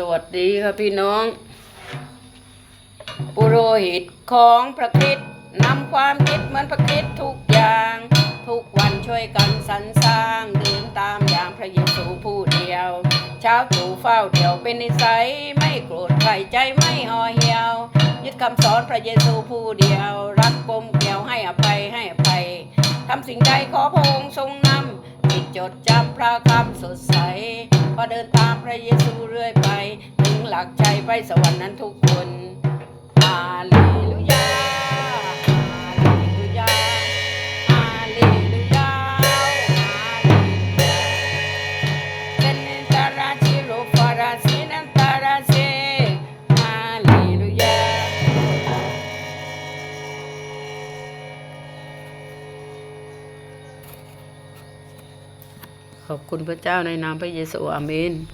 สวัสดีค่ะพี่น้อง ปุโรหิตของพระคริสต์นำความคิดเหมือนพระคริสต์ทุกอย่าง ทุกวันช่วยกันสรรสร้างเดินตามอย่างพระเยซูผู้เดียว เช้าตู่เฝ้าเดี่ยวเป็นนิสัย ไม่โกรธใครใจไม่ห่อเหี่ยว ยึดคำสอนพระเยซูผู้เดียว รักกลมเกลียวให้อภัยให้อภัยทำสิ่งใดขอพระองค์ทรงนำจิตจดจำพระคำสดใส พอเดินตามพระเยซูเรื่อยไป ถึงหลักใจไปสวรรค์นั้นทุกคน ขอบคุณพระเจ้าในนามพระเยซูอาเมน